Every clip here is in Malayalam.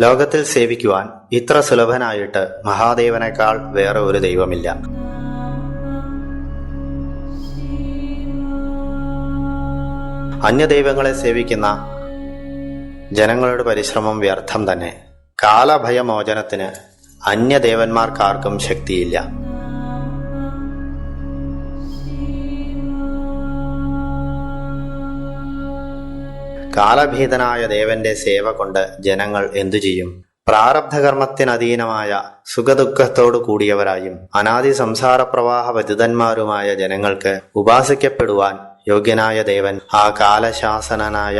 ലോകത്തിൽ സേവിക്കുവാൻ ഇത്ര സുലഭനായിട്ട് മഹാദേവനേക്കാൾ വേറെ ഒരു ദൈവമില്ല. അന്യദൈവങ്ങളെ സേവിക്കുന്ന ജനങ്ങളുടെ പരിശ്രമം വ്യർത്ഥം തന്നെ. കാലഭയമോചനത്തിന് അന്യദേവന്മാർക്കാർക്കും ശക്തിയില്ല. കാലഭീതനായ ദേവന്റെ സേവ കൊണ്ട് ജനങ്ങൾ എന്തു ചെയ്യും? പ്രാരബ്ധകർമ്മത്തിനധീനമായ സുഖദുഃഖത്തോടു കൂടിയവരായും അനാദി സംസാര പ്രവാഹ വിദുതന്മാരുമായ ജനങ്ങൾക്ക് ഉപാസിക്കപ്പെടുവാൻ യോഗ്യനായ ദേവൻ ആ കാലശാസനനായ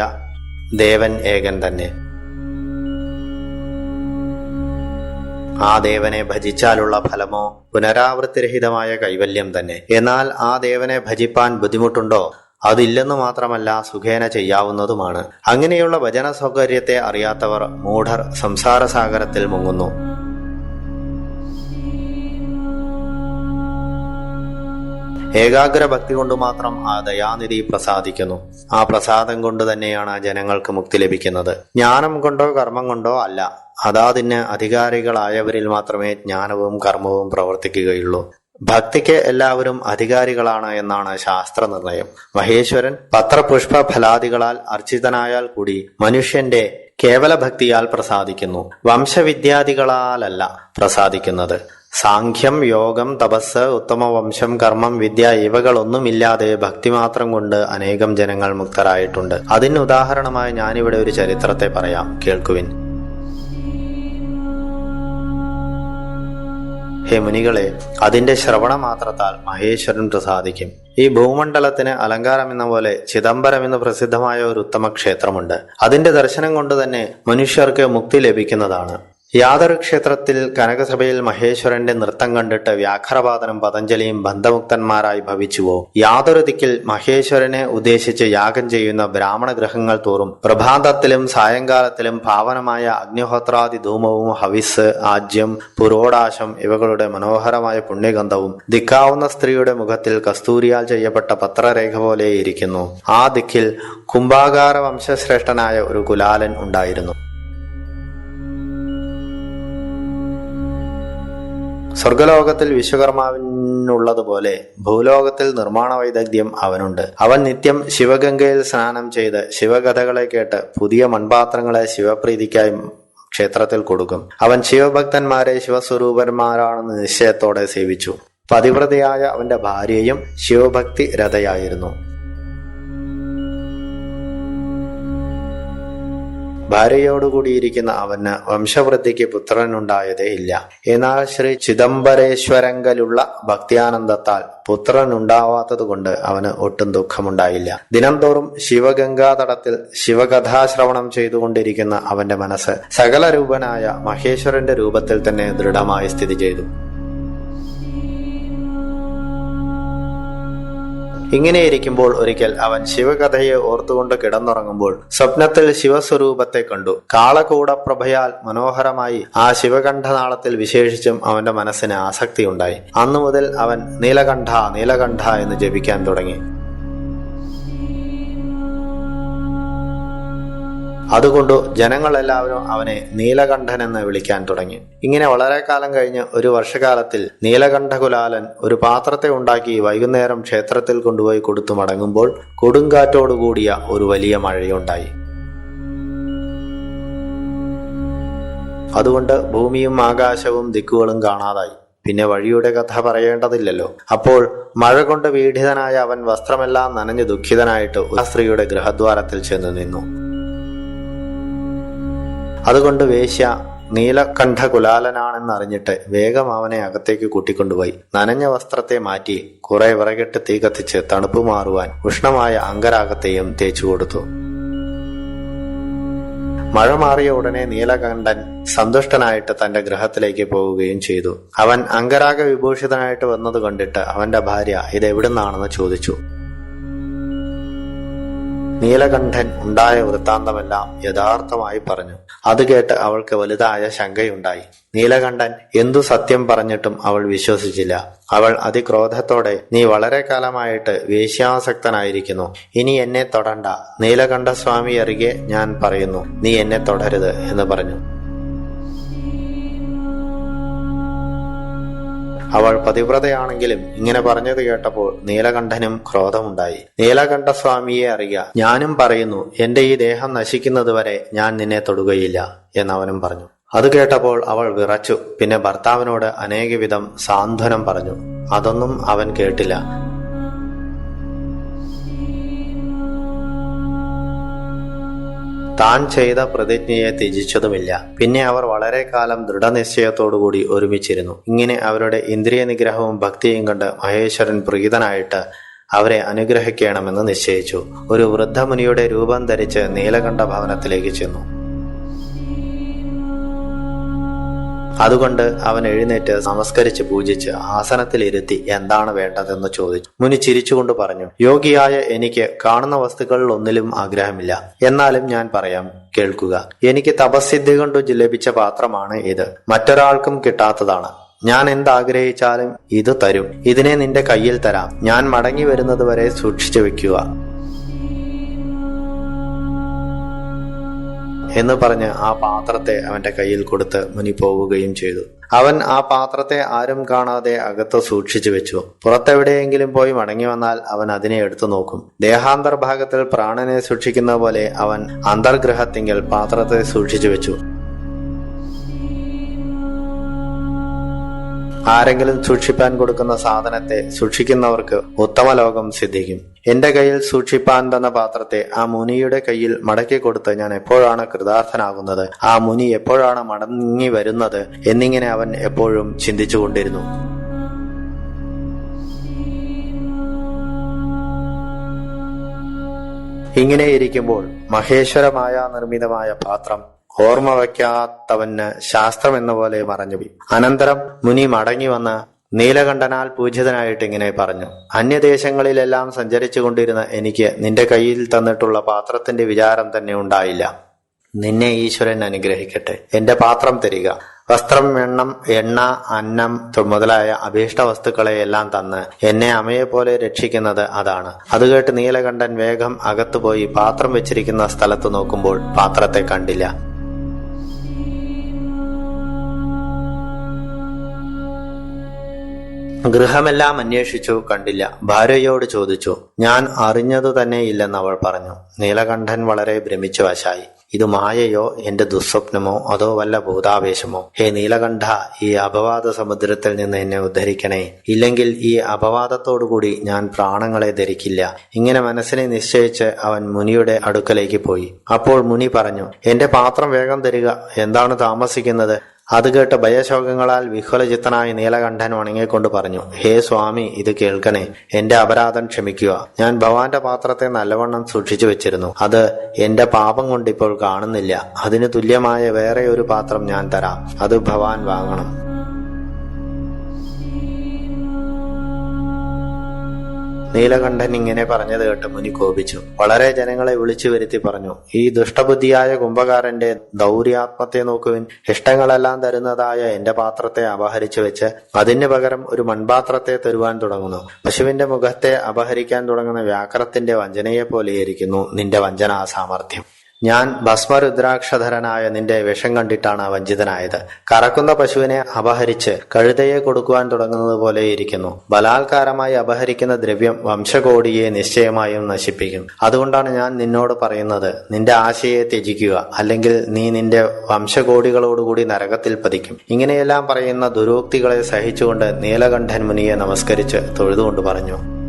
ദേവൻ ഏകൻ തന്നെ. ആ ദേവനെ ഭജിച്ചാലുള്ള ഫലമോ പുനരാവൃത്തിരഹിതമായ കൈവല്യം തന്നെ. എന്നാൽ ആ ദേവനെ ഭജിപ്പാൻ ബുദ്ധിമുട്ടുണ്ടോ? അതില്ലെന്നു മാത്രമല്ല സുഖേന ചെയ്യാവുന്നതുമാണ്. അങ്ങനെയുള്ള വചന സൗകര്യത്തെ അറിയാത്തവർ മൂഢർ സംസാരസാഗരത്തിൽ മുങ്ങുന്നു. ഏകാഗ്ര ഭക്തി കൊണ്ട് മാത്രം ആ ദയാനിധി പ്രസാദിക്കുന്നു. ആ പ്രസാദം കൊണ്ട് തന്നെയാണ് ജനങ്ങൾക്ക് മുക്തി ലഭിക്കുന്നത്. ജ്ഞാനം കൊണ്ടോ കർമ്മം കൊണ്ടോ അല്ല. അതാതിന് അധികാരികളായവരിൽ മാത്രമേ ജ്ഞാനവും കർമ്മവും പ്രവർത്തിക്കുകയുള്ളൂ. ഭക്തിക്ക് എല്ലാവരും അധികാരികളാണ് എന്നാണ് ശാസ്ത്ര നിർണയം മഹേശ്വരൻ പത്രപുഷ്പ ഫലാദികളാൽ അർച്ചിതനായാൽ കൂടി മനുഷ്യന്റെ കേവല ഭക്തിയാൽ പ്രസാദിക്കുന്നു. വംശവിദ്യാദികളാലല്ല പ്രസാദിക്കുന്നത്. സാഖ്യം യോഗം തപസ് ഉത്തമ വംശം കർമ്മം വിദ്യ ഇവകളൊന്നുമില്ലാതെ ഭക്തി മാത്രം കൊണ്ട് അനേകം ജനങ്ങൾ മുക്തരായിട്ടുണ്ട്. അതിന് ഉദാഹരണമായി ഞാനിവിടെ ഒരു ചരിത്രത്തെ പറയാം. കേൾക്കുവിൻ. ഹേ മുനികളെ അതിന്റെ ശ്രവണ മാത്രത്താൽ മഹേശ്വരൻ പ്രസാദിക്കും. ഈ ഭൂമണ്ഡലത്തിന് അലങ്കാരം എന്ന പോലെ ചിദംബരം എന്ന് പ്രസിദ്ധമായ ഒരു ഉത്തമ ക്ഷേത്രമുണ്ട്. അതിന്റെ ദർശനം കൊണ്ട് തന്നെ മനുഷ്യർക്ക് മുക്തി ലഭിക്കുന്നതാണ്. യാതൊരു ക്ഷേത്രത്തിൽ കനകസഭയിൽ മഹേശ്വരന്റെ നൃത്തം കണ്ടിട്ട് വ്യാഘ്രപാതനും പതഞ്ജലിയും ബന്ധമുക്തന്മാരായി ഭവിച്ചുവോ? യാതൊരു ദിക്കിൽ മഹേശ്വരനെ ഉദ്ദേശിച്ച് യാഗം ചെയ്യുന്ന ബ്രാഹ്മണ ഗ്രഹങ്ങൾ തോറും പ്രഭാതത്തിലും സായങ്കാലത്തിലും പാവനമായ അഗ്നിഹോത്രാദി ധൂമവും ഹവിസ് ആജ്യം പുരോടാശം ഇവകളുടെ മനോഹരമായ പുണ്യഗന്ധവും ദിക്കാവുന്ന സ്ത്രീയുടെ മുഖത്തിൽ കസ്തൂരിയാൽ ചെയ്യപ്പെട്ട പത്രരേഖ പോലെ ഇരിക്കുന്നു. ആ ദിക്കിൽ കുംഭാകാര വംശശ്രേഷ്ഠനായ ഒരു കുലാലൻ ഉണ്ടായിരുന്നു. സ്വർഗലോകത്തിൽ വിശ്വകർമാവിനുള്ളതുപോലെ ഭൂലോകത്തിൽ നിർമ്മാണ വൈദഗ്ധ്യം അവനുണ്ട്. അവൻ നിത്യം ശിവഗംഗയിൽ സ്നാനം ചെയ്ത് ശിവകഥകളെ കേട്ട് പുതിയ മൺപാത്രങ്ങളെ ശിവപ്രീതിക്കായി ക്ഷേത്രത്തിൽ കൊടുക്കും. അവൻ ശിവഭക്തന്മാരെ ശിവസ്വരൂപന്മാരാണെന്ന് നിശ്ചയത്തോടെ സേവിച്ചു. പതിവ്രതയായ അവന്റെ ഭാര്യയും ശിവഭക്തി രഥയായിരുന്നു ഭാര്യയോടുകൂടിയിരിക്കുന്ന അവന് വംശവൃദ്ധിക്ക് പുത്രനുണ്ടായതേ ഇല്ല. എന്നാൽ ശ്രീ ചിദംബരേശ്വരങ്കലുള്ള ഭക്തിയാനന്ദത്താൽ പുത്രനുണ്ടാവാത്തതുകൊണ്ട് അവന് ഒട്ടും ദുഃഖമുണ്ടായില്ല. ദിനംതോറും ശിവഗംഗാതടത്തിൽ ശിവകഥാശ്രവണം ചെയ്തുകൊണ്ടിരിക്കുന്ന അവന്റെ മനസ്സ് സകലരൂപനായ മഹേശ്വരന്റെ രൂപത്തിൽ തന്നെ ദൃഢമായി സ്ഥിതി ചെയ്തു. ഇങ്ങനെയിരിക്കുമ്പോൾ ഒരിക്കൽ അവൻ ശിവകഥയെ ഓർത്തുകൊണ്ട് കിടന്നുറങ്ങുമ്പോൾ സ്വപ്നത്തിൽ ശിവസ്വരൂപത്തെ കണ്ടു. കാളകൂടപ്രഭയാൽ മനോഹരമായി ആ ശിവകണ്ഠനാളത്തിൽ വിശേഷിച്ചും അവന്റെ മനസ്സിന് ആസക്തിയുണ്ടായി. അന്നു മുതൽ അവൻ നീലകണ്ഠ നീലകണ്ഠ എന്ന് ജപിക്കാൻ തുടങ്ങി. അതുകൊണ്ട് ജനങ്ങളെല്ലാവരും അവനെ നീലകണ്ഠൻ എന്ന് വിളിക്കാൻ തുടങ്ങി. ഇങ്ങനെ വളരെ കാലം കഴിഞ്ഞ് ഒരു വർഷകാലത്തിൽ നീലകണ്ഠകുലാലൻ ഒരു പാത്രത്തെ ഉണ്ടാക്കി വൈകുന്നേരം ക്ഷേത്രത്തിൽ കൊണ്ടുപോയി കൊടുത്തു മടങ്ങുമ്പോൾ കൊടുങ്കാറ്റോടുകൂടിയ ഒരു വലിയ മഴയുണ്ടായി. അതുകൊണ്ട് ഭൂമിയും ആകാശവും ദിക്കുകളും കാണാതായി. പിന്നെ വഴിയുടെ കഥ പറയേണ്ടതില്ലല്ലോ. അപ്പോൾ മഴ കൊണ്ട് പീഡിതനായ അവൻ വസ്ത്രമെല്ലാം നനഞ്ഞു ദുഃഖിതനായിട്ട് ഒരു സ്ത്രീയുടെ ഗൃഹദ്വാരത്തിൽ ചെന്ന് നിന്നു. അതുകൊണ്ട് വേശ്യ നീലകണ്ഠ കുലാലനാണെന്നറിഞ്ഞിട്ട് വേഗം അവനെ അകത്തേക്ക് കൂട്ടിക്കൊണ്ടുപോയി. നനഞ്ഞ വസ്ത്രത്തെ മാറ്റി കുറെ വിറകിട്ട് തീ കത്തിച്ച് തണുപ്പ് മാറുവാൻ ഉഷ്ണമായ അങ്കരാഗത്തെയും തേച്ചു കൊടുത്തു. മഴ മാറിയ ഉടനെ നീലകണ്ഠൻ സന്തുഷ്ടനായിട്ട് തന്റെ ഗ്രഹത്തിലേക്ക് പോവുകയും ചെയ്തു. അവൻ അങ്കരാഗ വിഭൂഷിതനായിട്ട് വന്നത് കണ്ടിട്ട് അവന്റെ ഭാര്യ ഇത് എവിടുന്നാണെന്ന് ചോദിച്ചു. നീലകണ്ഠൻ ഉണ്ടായ വൃത്താന്തമെല്ലാം യഥാർത്ഥമായി പറഞ്ഞു. അത് കേട്ട് അവൾക്ക് വലുതായ ശങ്കയുണ്ടായി. നീലകണ്ഠൻ എന്തു സത്യം പറഞ്ഞിട്ടും അവൾ വിശ്വസിച്ചില്ല. അവൾ അതിക്രോധത്തോടെ നീ വളരെ കാലമായിട്ട് വേശ്യാസക്തനായിരിക്കുന്നു. ഇനി എന്നെ തൊടണ്ട. നീലകണ്ഠസ്വാമി അറികെ ഞാൻ പറയുന്നു. നീ എന്നെ തൊടരുത് എന്ന് പറഞ്ഞു. അവൾ പതിവ്രതയാണെങ്കിലും ഇങ്ങനെ പറഞ്ഞത് കേട്ടപ്പോൾ നീലകണ്ഠനും ക്രോധമുണ്ടായി. നീലകണ്ഠസ്വാമിയെ അറിയുക ഞാനും പറയുന്നു എന്റെ ഈ ദേഹം നശിക്കുന്നതുവരെ ഞാൻ നിന്നെ തൊടുകയില്ല എന്നവനും പറഞ്ഞു. അത് കേട്ടപ്പോൾ അവൾ വിറച്ചു. പിന്നെ ഭർത്താവിനോട് അനേകവിധം സാന്ത്വനം പറഞ്ഞു. അതൊന്നും അവൻ കേട്ടില്ല. താൻ ചെയ്ത പ്രതിജ്ഞയെ ത്യജിച്ചതുമില്ല. പിന്നെ അവർ വളരെ കാലം ദൃഢനിശ്ചയത്തോടുകൂടി ഒരുമിച്ചിരുന്നു. ഇങ്ങനെ അവരുടെ ഇന്ദ്രിയ നിഗ്രഹവും ഭക്തിയും കണ്ട് മഹേശ്വരൻ പ്രീതനായിട്ട് അവരെ അനുഗ്രഹിക്കണമെന്ന് നിശ്ചയിച്ചു. ഒരു വൃദ്ധമുനിയുടെ രൂപം ധരിച്ച് നീലകണ്ഠ ഭവനത്തിലേക്ക് ചെന്നു. അതുകൊണ്ട് അവൻ എഴുന്നേറ്റ് നമസ്കരിച്ച് പൂജിച്ച് ആസനത്തിലിരുത്തി എന്താണ് വേണ്ടതെന്ന് ചോദിച്ചു. മുനി ചിരിച്ചുകൊണ്ട് പറഞ്ഞു യോഗിയായ എനിക്ക് കാണുന്ന വസ്തുക്കളിൽ ഒന്നിലും ആഗ്രഹമില്ല. എന്നാലും ഞാൻ പറയാം കേൾക്കുക. എനിക്ക് തപസ്സിദ്ധി കൊണ്ട് ലഭിച്ച പാത്രമാണ് ഇത്. മറ്റൊരാൾക്കും കിട്ടാത്തതാണ്. ഞാൻ എന്താഗ്രഹിച്ചാലും ഇത് തരും. ഇതിനെ നിന്റെ കയ്യിൽ തരാം. ഞാൻ മടങ്ങി വരുന്നത് വരെ സൂക്ഷിച്ചു വെക്കുക എന്ന് പറഞ്ഞ് ആ പാത്രത്തെ അവന്റെ കയ്യിൽ കൊടുത്ത് മുനി പോവുകയും ചെയ്തു. അവൻ ആ പാത്രത്തെ ആരും കാണാതെ അകത്ത് സൂക്ഷിച്ചു വെച്ചു. പുറത്തെവിടെയെങ്കിലും പോയി മടങ്ങി വന്നാൽ അവൻ അതിനെ എടുത്തു നോക്കും. ദേഹാന്തർഭാഗത്തിൽ പ്രാണനെ സൂക്ഷിക്കുന്ന പോലെ അവൻ അന്തർഗ്രഹത്തിങ്കിൽ പാത്രത്തെ സൂക്ഷിച്ചു വെച്ചു. ആരെങ്കിലും സൂക്ഷിപ്പാൻ കൊടുക്കുന്ന സാധനത്തെ സൂക്ഷിക്കുന്നവർക്ക് ഉത്തമ ലോകം സിദ്ധിക്കും. എന്റെ കയ്യിൽ സൂക്ഷിപ്പാൻ തന്ന പാത്രത്തെ ആ മുനിയുടെ കയ്യിൽ മടക്കി കൊടുത്ത് ഞാൻ എപ്പോഴാണ് കൃതാർത്ഥനാകുന്നത്? ആ മുനി എപ്പോഴാണ് മടങ്ങി വരുന്നത്? എന്നിങ്ങനെ അവൻ എപ്പോഴും ചിന്തിച്ചുകൊണ്ടിരുന്നു. ഇങ്ങനെ ഇരിക്കുമ്പോൾ മഹേശ്വരമായ നിർമ്മിതമായ പാത്രം ഓർമ്മ വയ്ക്കാത്തവന് ശാസ്ത്രം എന്ന പോലെ മറഞ്ഞുപോയി. അനന്തരം മുനി മടങ്ങി വന്ന് നീലകണ്ഠനാൽ പൂജിതനായിട്ട് ഇങ്ങനെ പറഞ്ഞു അന്യദേശങ്ങളിലെല്ലാം സഞ്ചരിച്ചു കൊണ്ടിരുന്ന എനിക്ക് നിന്റെ കയ്യിൽ തന്നിട്ടുള്ള പാത്രത്തിന്റെ വിചാരം തന്നെ ഉണ്ടായില്ല. നിന്നെ ഈശ്വരൻ അനുഗ്രഹിക്കട്ടെ. എന്റെ പാത്രം തരിക. വസ്ത്രം വെണ്ണം എണ്ണ അന്നം മുതലായ അഭീഷ്ട വസ്തുക്കളെ എല്ലാം തന്ന് എന്നെ അമ്മയെ പോലെ രക്ഷിക്കുന്നത് അതാണ്. അത് കേട്ട് നീലകണ്ഠൻ വേഗം അകത്തുപോയി പാത്രം വെച്ചിരിക്കുന്ന സ്ഥലത്ത് നോക്കുമ്പോൾ പാത്രത്തെ കണ്ടില്ല. ഗൃഹമെല്ലാം അന്വേഷിച്ചു കണ്ടില്ല. ഭാര്യയോട് ചോദിച്ചു ഞാൻ അറിഞ്ഞതു തന്നെ ഇല്ലെന്ന് അവൾ പറഞ്ഞു. നീലകണ്ഠൻ വളരെ ഭ്രമിച്ചു വശായി. ഇത് മായയോ എന്റെ ദുസ്വപ്നമോ അതോ വല്ല ഭൂതാവേശമോ ഹേ നീലകണ്ഠ ഈ അപവാദ സമുദ്രത്തിൽ നിന്ന് എന്നെ ഉദ്ധരിക്കണേ. ഇല്ലെങ്കിൽ ഈ അപവാദത്തോടുകൂടി ഞാൻ പ്രാണങ്ങളെ ധരിക്കില്ല. ഇങ്ങനെ മനസ്സിനെ നിശ്ചയിച്ച് അവൻ മുനിയുടെ അടുക്കലേക്ക് പോയി. അപ്പോൾ മുനി പറഞ്ഞു എന്റെ പാത്രം വേഗം തരിക. എന്താണ് താമസിക്കുന്നത്? അത് കേട്ട് ഭയശോകങ്ങളാൽ വിഹ്വലചിത്തനായ നീലകണ്ഠൻ വണങ്ങിക്കൊണ്ട് പറഞ്ഞു ഹേ സ്വാമി ഇത് കേൾക്കണേ. എന്റെ അപരാധം ക്ഷമിക്കുക. ഞാൻ ഭവാന്റെ പാത്രത്തെ നല്ലവണ്ണം സൂക്ഷിച്ചു വെച്ചിരുന്നു. അത് എന്റെ പാപം കൊണ്ട് ഇപ്പോൾ കാണുന്നില്ല. അതിന് തുല്യമായ വേറെ ഒരു പാത്രം ഞാൻ തരാം. അത് ഭവാൻ വാങ്ങണം. നീലകണ്ഠൻ ഇങ്ങനെ പറഞ്ഞത് കേട്ട് മുനി കോപിച്ചു. വളരെ ജനങ്ങളെ വിളിച്ചു വരുത്തി പറഞ്ഞു ഈ ദുഷ്ടബുദ്ധിയായ കുംഭകാരന്റെ ദൗര്യാത്മത്തെ നോക്കുവിൻ. ഇഷ്ടങ്ങളെല്ലാം തരുന്നതായ എന്റെ പാത്രത്തെ അപഹരിച്ചു വെച്ച് അതിന് പകരം ഒരു മൺപാത്രത്തെ തരുവാൻ തുടങ്ങുന്നു. പശുവിന്റെ മുഖത്തെ അപഹരിക്കാൻ തുടങ്ങുന്ന വ്യാകരത്തിന്റെ വഞ്ചനയെ പോലെയിരിക്കുന്നു നിന്റെ വഞ്ചനാ സാമർഥ്യം. ഞാൻ ഭസ്മരുദ്രാക്ഷധരനായ നിന്റെ വിഷം കണ്ടിട്ടാണ് വഞ്ചിതനായത്. കറക്കുന്ന പശുവിനെ അപഹരിച്ച് കഴുതയെ കൊടുക്കുവാൻ തുടങ്ങുന്നത് പോലെ ഇരിക്കുന്നു. ബലാത്കാരമായി അപഹരിക്കുന്ന ദ്രവ്യം വംശകോടിയെ നിശ്ചയമായും നശിപ്പിക്കും. അതുകൊണ്ടാണ് ഞാൻ നിന്നോട് പറയുന്നത് നിന്റെ ആശയെ ത്യജിക്കുക അല്ലെങ്കിൽ നീ നിന്റെ വംശകോടികളോടുകൂടി നരകത്തിൽ പതിക്കും. ഇങ്ങനെയെല്ലാം പറയുന്ന ദുരോക്തികളെ സഹിച്ചുകൊണ്ട് നീലകണ്ഠൻ മുനിയെ നമസ്കരിച്ച് തൊഴുതുകൊണ്ട് പറഞ്ഞു.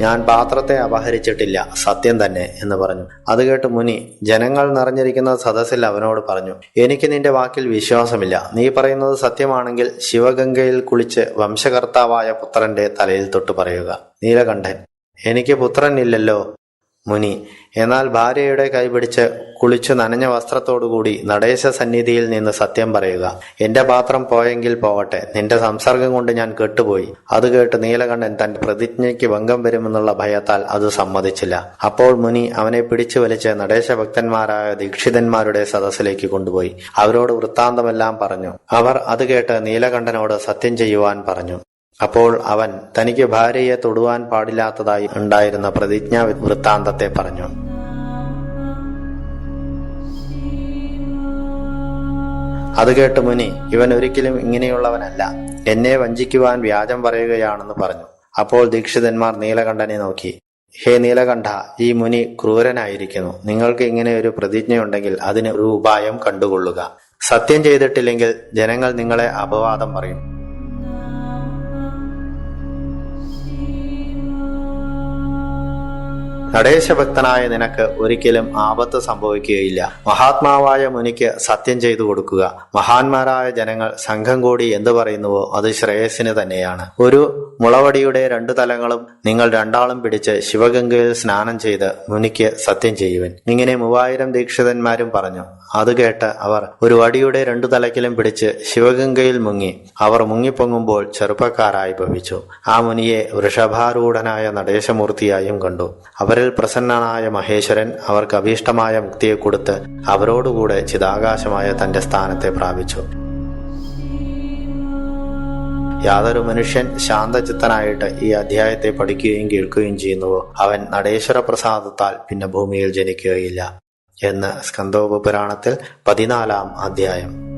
ഞാൻ പാത്രത്തെ അപഹരിച്ചിട്ടില്ല സത്യം തന്നെ എന്ന് പറഞ്ഞു. അത് കേട്ട് മുനി ജനങ്ങൾ നിറഞ്ഞിരിക്കുന്ന സദസ്സിൽ അവനോട് പറഞ്ഞു എനിക്ക് നിന്റെ വാക്കിൽ വിശ്വാസമില്ല. നീ പറയുന്നത് സത്യമാണെങ്കിൽ ശിവഗംഗയിൽ കുളിച്ച് വംശകർത്താവായ പുത്രന്റെ തലയിൽ തൊട്ട് പറയുക. നീലകണ്ഠൻ എനിക്ക് പുത്രനില്ലല്ലോ മുനി. എന്നാൽ ഭാര്യയുടെ കൈപിടിച്ച് കുളിച്ചു നനഞ്ഞ വസ്ത്രത്തോടുകൂടി നടേശ സന്നിധിയിൽ നിന്ന് സത്യം പറയുക. എന്റെ പാത്രം പോയെങ്കിൽ പോകട്ടെ നിന്റെ സംസർഗം കൊണ്ട് ഞാൻ കെട്ടുപോയി. അത് കേട്ട് നീലകണ്ഠൻ തന്റെ പ്രതിജ്ഞയ്ക്ക് ഭംഗം വരുമെന്നുള്ള ഭയത്താൽ അത് സമ്മതിച്ചില്ല. അപ്പോൾ മുനി അവനെ പിടിച്ചു വലിച്ച് നടേശഭക്തന്മാരായ ദീക്ഷിതന്മാരുടെ സദസ്സിലേക്ക് കൊണ്ടുപോയി. അവരോട് വൃത്താന്തമെല്ലാം പറഞ്ഞു. അവർ അത് കേട്ട് നീലകണ്ഠനോട് സത്യം ചെയ്യുവാൻ പറഞ്ഞു. അപ്പോൾ അവൻ തനിക്ക് ഭാര്യയെ തൊടുവാൻ പാടില്ലാത്തതായി ഉണ്ടായിരുന്ന പ്രതിജ്ഞാ വൃത്താന്തത്തെ പറഞ്ഞു. അത് കേട്ട് മുനി ഇവൻ ഒരിക്കലും ഇങ്ങനെയുള്ളവനല്ല. എന്നെ വഞ്ചിക്കുവാൻ വ്യാജം പറയുകയാണെന്ന് പറഞ്ഞു. അപ്പോൾ ദീക്ഷിതന്മാർ നീലകണ്ഠനെ നോക്കി. ഹേ നീലകണ്ഠ ഈ മുനി ക്രൂരനായിരിക്കുന്നു. നിങ്ങൾക്ക് ഇങ്ങനെ ഒരു പ്രതിജ്ഞയുണ്ടെങ്കിൽ അതിന് ഒരു ഉപായം കണ്ടുകൊള്ളുക. സത്യം ചെയ്തിട്ടില്ലെങ്കിൽ ജനങ്ങൾ നിങ്ങളെ അപവാദം പറയും. നടേശഭക്തനായ നിനക്ക് ഒരിക്കലും ആപത്ത് സംഭവിക്കുകയില്ല. മഹാത്മാവായ മുനിക്ക് സത്യം ചെയ്തു കൊടുക്കുക. മഹാന്മാരായ ജനങ്ങൾ സംഘം കൂടി എന്തു പറയുന്നുവോ അത് ശ്രേയസിന് തന്നെയാണ്. ഒരു മുളവടിയുടെ രണ്ടു തലങ്ങളും നിങ്ങൾ രണ്ടാളും പിടിച്ച് ശിവഗംഗയിൽ സ്നാനം ചെയ്ത് മുനിക്ക് സത്യം ചെയ്യുവൻ. ഇങ്ങനെ മൂവായിരം ദീക്ഷിതന്മാരും പറഞ്ഞു. അത് കേട്ട് അവർ ഒരു വടിയുടെ രണ്ടു തലക്കിലും പിടിച്ച് ശിവഗംഗയിൽ മുങ്ങി. അവർ മുങ്ങിപ്പൊങ്ങുമ്പോൾ ചെറുപ്പക്കാരായി ഭവിച്ചു. ആ മുനിയെ വൃഷഭാരൂഢനായ നടേശമൂർത്തിയായും കണ്ടു. അവരിൽ പ്രസന്നനായ മഹേശ്വരൻ അവർക്ക് അഭീഷ്ടമായ മുക്തിയെ കൊടുത്ത് അവരോടുകൂടെ ചിതാകാശമായ തന്റെ സ്ഥാനത്തെ പ്രാപിച്ചു. യാതൊരു മനുഷ്യൻ ശാന്തചിത്തനായിട്ട് ഈ അധ്യായത്തെ പഠിക്കുകയും കേൾക്കുകയും ചെയ്യുന്നുവോ? അവൻ നടേശ്വര പ്രസാദത്താൽ പിന്നെ ഭൂമിയിൽ ജനിക്കുകയില്ല. എന്ന് സ്കന്ദോപുരാണത്തിൽ പതിനാലാം അധ്യായം.